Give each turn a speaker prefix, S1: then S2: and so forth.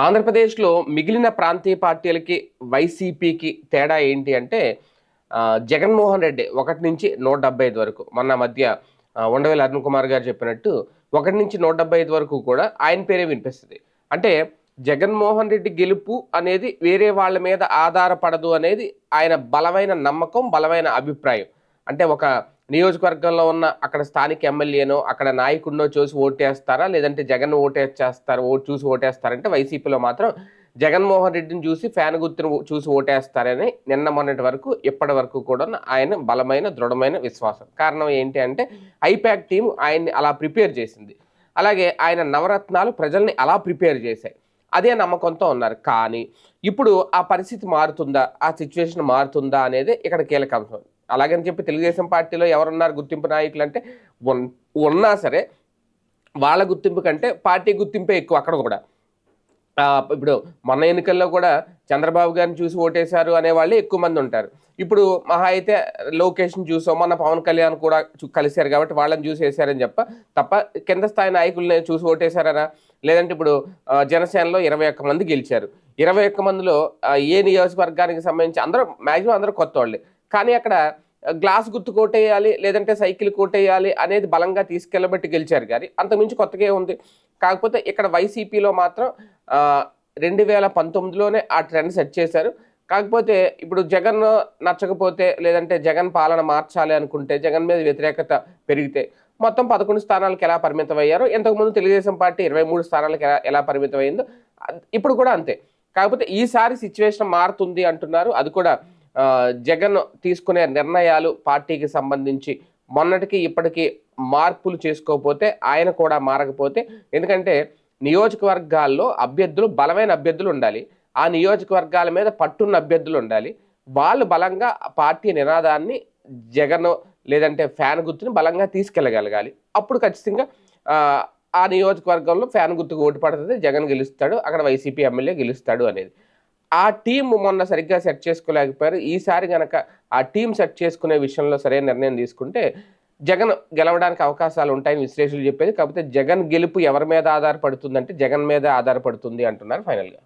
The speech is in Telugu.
S1: ఆంధ్రప్రదేశ్లో మిగిలిన ప్రాంతీయ పార్టీలకి వైసీపీకి తేడా ఏంటి అంటే జగన్మోహన్ రెడ్డి ఒకటి నుంచి నూట డెబ్బై ఐదు వరకు మొన్న మధ్య ఆ, ఉండవేల అరుణ్ కుమార్ గారు చెప్పినట్టు ఒకటి నుంచి నూట డెబ్బై ఐదు వరకు కూడా ఆయన పేరే వినిపిస్తుంది. అంటే జగన్మోహన్ రెడ్డి గెలుపు అనేది వేరే వాళ్ళ మీద ఆధారపడదు అనేది ఆయన బలమైన నమ్మకం బలమైన అభిప్రాయం. అంటే ఒక నియోజకవర్గంలో ఉన్న అక్కడ స్థానిక ఎమ్మెల్యేనో అక్కడ నాయకుడినో చూసి ఓటేస్తారా? లేదంటే జగన్ ఓటేచేస్తారు ఓటు చూసి ఓటేస్తారంటే వైసీపీలో మాత్రం జగన్మోహన్ రెడ్డిని చూసి ఫ్యాన్ గుర్తును చూసి ఓటేస్తారని నిన్న మొన్నటి వరకు ఇప్పటి వరకు కూడా ఆయన బలమైన దృఢమైన విశ్వాసం. కారణం ఏంటి అంటే ఐపాక్ టీం ఆయన్ని అలా ప్రిపేర్ చేసింది. అలాగే ఆయన నవరత్నాలు ప్రజల్ని అలా ప్రిపేర్ చేశాయి. అదే నమ్మకంతో ఉన్నారు. కానీ ఇప్పుడు ఆ పరిస్థితి మారుతుందా? ఆ సిచ్యువేషన్ మారుతుందా? అనేది ఇక్కడ కీలక అంశం. అలాగని చెప్పి తెలుగుదేశం పార్టీలో ఎవరున్నారు గుర్తింపు నాయకులు అంటే ఉన్నా సరే వాళ్ళ గుర్తింపు కంటే పార్టీ గుర్తింపే ఎక్కువ అక్కడ కూడా. ఇప్పుడు మొన్న ఎన్నికల్లో కూడా చంద్రబాబు గారిని చూసి ఓటేశారు అనే వాళ్ళే ఎక్కువ మంది ఉంటారు. ఇప్పుడు మహా అయితే లోకేష్ని చూసో మొన్న పవన్ కళ్యాణ్ కూడా కలిశారు కాబట్టి వాళ్ళని చూసి వేశారని చెప్ప తప్ప కింద స్థాయి నాయకుల్ని చూసి ఓటేశారనా? లేదంటే ఇప్పుడు జనసేనలో ఇరవై ఒక్క మంది గెలిచారు. ఇరవై ఒక్క మందిలో ఏ నియోజకవర్గానికి సంబంధించి అందరూ మ్యాక్సిమం అందరూ కొత్త వాళ్ళే కానీ అక్కడ గ్లాస్ గుర్తు కోటేయాలి లేదంటే సైకిల్ కోటేయాలి అనేది బలంగా తీసుకెళ్ళబట్టి గెలిచారు. కానీ అంతకుమించి కొత్తగా ఉంది? కాకపోతే ఇక్కడ వైసీపీలో మాత్రం రెండు వేల పంతొమ్మిదిలోనే ఆ ట్రెండ్ సెట్ చేశారు. కాకపోతే ఇప్పుడు జగన్ నచ్చకపోతే లేదంటే జగన్ పాలన మార్చాలి అనుకుంటే జగన్ మీద వ్యతిరేకత పెరిగితే మొత్తం పదకొండు స్థానాలకు ఎలా పరిమితం అయ్యారో ఇంతకుముందు తెలుగుదేశం పార్టీ ఇరవై మూడు స్థానాలకు ఎలా ఎలా పరిమితం అయిందో ఇప్పుడు కూడా అంతే. కాకపోతే ఈసారి సిచ్యువేషన్ మారుతుంది అంటున్నారు. అది కూడా జగన్ తీసుకునే నిర్ణయాలు పార్టీకి సంబంధించి మొన్నటికి ఇప్పటికీ మార్పులు చేసుకోకపోతే ఆయన కూడా మారకపోతే ఎందుకంటే నియోజకవర్గాల్లో అభ్యర్థులు బలమైన అభ్యర్థులు ఉండాలి. ఆ నియోజకవర్గాల మీద పట్టున్న అభ్యర్థులు ఉండాలి. వాళ్ళు బలంగా పార్టీ నినాదాన్ని జగన్ లేదంటే ఫ్యాన్ గుర్తుని బలంగా తీసుకెళ్ళగలగాలి. అప్పుడు ఖచ్చితంగా ఆ, ఆ నియోజకవర్గంలో ఫ్యాన్ గుర్తుకు ఓటు పడుతుంది జగన్ గెలుస్తాడు అక్కడ వైసీపీ ఎమ్మెల్యే గెలుస్తాడు అనేది. ఆ టీం మొన్న సరిగ్గా సెట్ చేసుకోలేకపోయారు. ఈసారి గనక ఆ టీం సెట్ చేసుకునే విషయంలో సరైన నిర్ణయం తీసుకుంటే జగన్ గెలవడానికి అవకాశాలు ఉంటాయని విశ్లేషకులు చెప్పేది. కాకపోతే జగన్ గెలుపు ఎవరి మీద ఆధారపడుతుందంటే జగన్ మీద ఆధారపడుతుంది అంటున్నారు ఫైనల్గా.